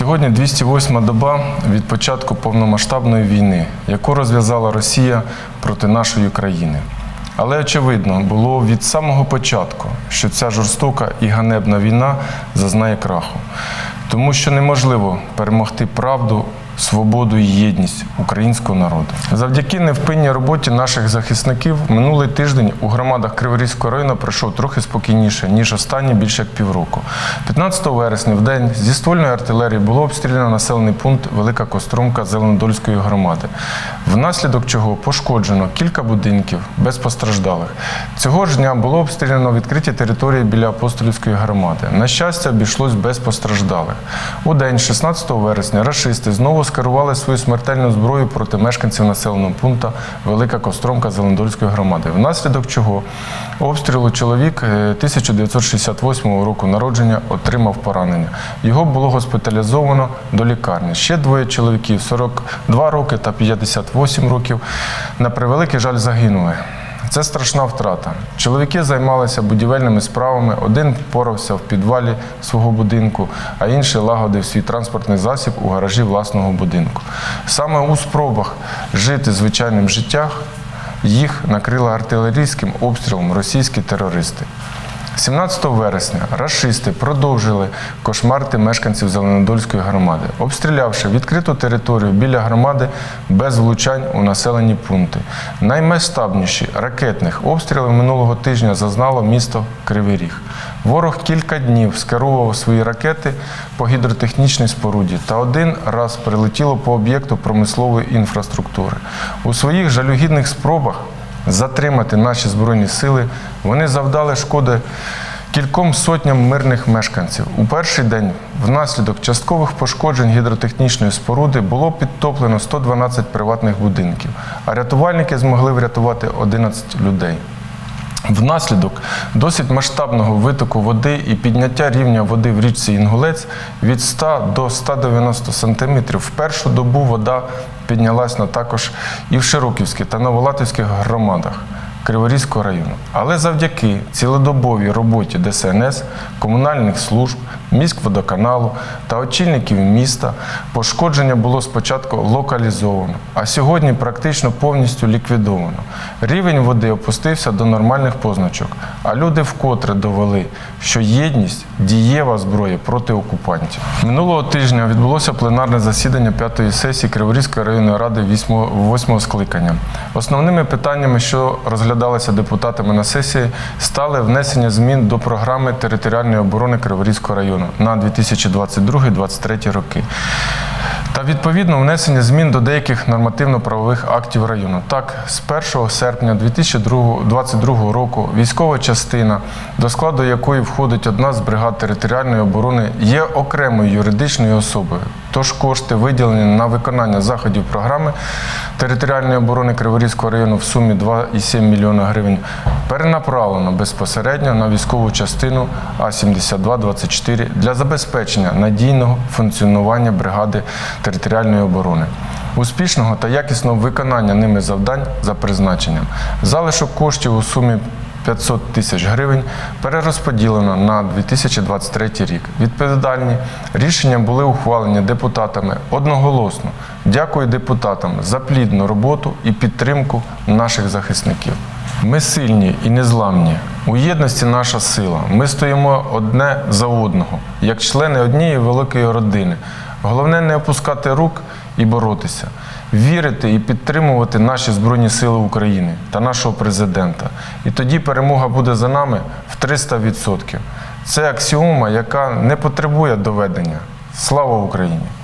Сьогодні 208 доба від початку повномасштабної війни, яку розв'язала Росія проти нашої країни. Але очевидно було від самого початку, що ця жорстока і ганебна війна зазнає краху, тому що неможливо перемогти правду, свободу і єдність українського народу. Завдяки невпинній роботі наших захисників минулий тиждень у громадах Криворізького району пройшов трохи спокійніше, ніж останні більше як півроку. 15 вересня в день зі ствольної артилерії було обстріляно населений пункт Велика Кострумка Зеленодольської громади, внаслідок чого пошкоджено кілька будинків без постраждалих. Цього ж дня було обстріляно відкриті території біля апостолівської громади. На щастя, обійшлось без постраждалих. У день 16 вересня рашисти знову скерували свою смертельну зброю проти мешканців населеного пункту Велика Костромка Зелендольської громади, внаслідок чого обстрілу чоловік е, 1968 року народження отримав поранення. Його було госпіталізовано до лікарні. Ще двоє чоловіків 42 роки та 58 років на превеликий жаль загинули. Це страшна втрата. Чоловіки займалися будівельними справами. Один впорався в підвалі свого будинку, а інший лагодив свій транспортний засіб у гаражі власного будинку. Саме у спробах жити звичайним життям їх накрила артилерійським обстрілом російські терористи. 17 вересня рашисти продовжили кошмарити мешканців Зеленодольської громади, обстрілявши відкриту територію біля громади без влучань у населені пункти. Наймасштабніші ракетних обстрілів минулого тижня зазнало місто Кривий Ріг. Ворог кілька днів скерував свої ракети по гідротехнічній споруді та один раз прилетіло по об'єкту промислової інфраструктури. У своїх жалюгідних спробах затримати наші збройні сили, вони завдали шкоди кільком сотням мирних мешканців. У перший день внаслідок часткових пошкоджень гідротехнічної споруди було підтоплено 112 приватних будинків, а рятувальники змогли врятувати 11 людей. Внаслідок досить масштабного витоку води і підняття рівня води в річці Інгулець від 100 до 190 см в першу добу вода піднялась на також і в Широківській та Новолатівських громадах Криворізького району. Але завдяки цілодобовій роботі ДСНС, комунальних служб, міськводоканалу та очільників міста пошкодження було спочатку локалізовано, а сьогодні практично повністю ліквідовано. Рівень води опустився до нормальних позначок, а люди вкотре довели, що єдність дієва зброя проти окупантів. Минулого тижня відбулося пленарне засідання п'ятої сесії Криворізької районної ради восьмого скликання. Основними питаннями, що розглядалися депутатами на сесії, стали внесення змін до програми територіальної оборони Криворізького району на 2022-2023 роки. Та відповідно внесення змін до деяких нормативно-правових актів району. Так, з 1 серпня 2022 року військова частина, до складу якої входить одна з бригад територіальної оборони, є окремою юридичною особою. Тож кошти, виділені на виконання заходів програми територіальної оборони Криворізького району в сумі 2,7 мільйона гривень, перенаправлено безпосередньо на військову частину А-7224 для забезпечення надійного функціонування бригади територіальної оборони. Успішного та якісного виконання ними завдань за призначенням. Залишок коштів у сумі 500 тисяч гривень перерозподілено на 2023 рік. Відповідальні рішення були ухвалені депутатами одноголосно. Дякую депутатам за плідну роботу і підтримку наших захисників. Ми сильні і незламні. У єдності наша сила. Ми стоїмо одне за одного, як члени однієї великої родини. Головне не опускати рук і боротися, вірити і підтримувати наші Збройні Сили України та нашого президента. І тоді перемога буде за нами в 300%. Це аксіома, яка не потребує доведення. Слава Україні!